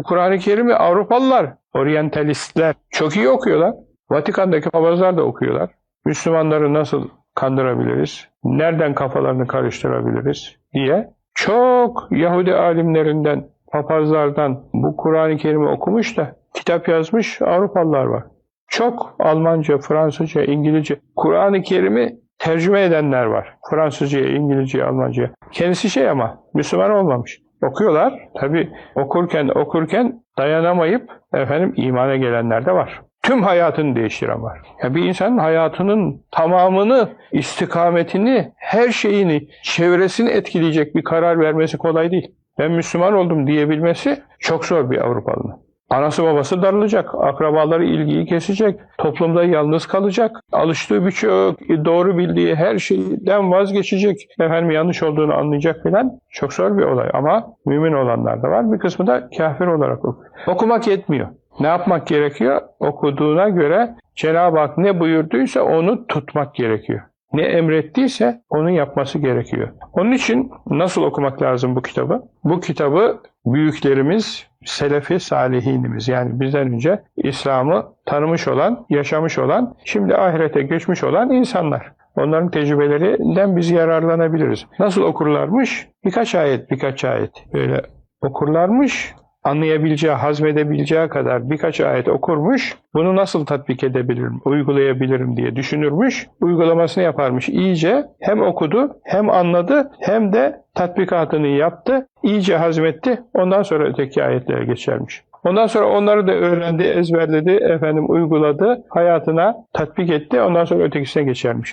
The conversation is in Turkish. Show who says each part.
Speaker 1: Bu Kur'an-ı Kerim'i Avrupalılar, oryantalistler çok iyi okuyorlar. Vatikan'daki papazlar da okuyorlar. Müslümanları nasıl kandırabiliriz? Nereden kafalarını karıştırabiliriz diye çok Yahudi alimlerinden, papazlardan bu Kur'an-ı Kerim'i okumuş da kitap yazmış Avrupalılar var. Çok Almanca, Fransızca, İngilizce, Kur'an-ı Kerim'i tercüme edenler var. Fransızca, İngilizce, Almanca. Kendisi şey ama Müslüman olmamış. Okuyorlar. Tabi okurken okurken dayanamayıp efendim imana gelenler de var. Tüm hayatını değiştiren var. Ya bir insanın hayatının tamamını, istikametini, her şeyini, çevresini etkileyecek bir karar vermesi kolay değil. Ben Müslüman oldum diyebilmesi çok zor bir Avrupalının. Anası babası darılacak, akrabaları ilgiyi kesecek, toplumda yalnız kalacak, alıştığı birçok doğru bildiği her şeyden vazgeçecek, efendim yanlış olduğunu anlayacak filan çok zor bir olay. Ama mümin olanlar da var, bir kısmı da kafir olarak okuyor. Okumak yetmiyor. Ne yapmak gerekiyor? Okuduğuna göre Cenab-ı Hak ne buyurduysa onu tutmak gerekiyor. Ne emrettiyse onun yapması gerekiyor. Onun için nasıl okumak lazım bu kitabı? Bu kitabı büyüklerimiz, selefi salihinimiz yani bizden önce İslam'ı tanımış olan, yaşamış olan, şimdi ahirete geçmiş olan insanlar. Onların tecrübelerinden biz yararlanabiliriz. Nasıl okurlarmış? Birkaç ayet, birkaç ayet böyle okurlarmış anlayabileceği, hazmedebileceği kadar birkaç ayet okurmuş, bunu nasıl tatbik edebilirim, uygulayabilirim diye düşünürmüş, uygulamasını yaparmış iyice. Hem okudu, hem anladı, hem de tatbikatını yaptı, iyice hazmetti, ondan sonra öteki ayetlere geçermiş. Ondan sonra onları da öğrendi, ezberledi, efendim uyguladı, hayatına tatbik etti, ondan sonra ötekisine geçermiş.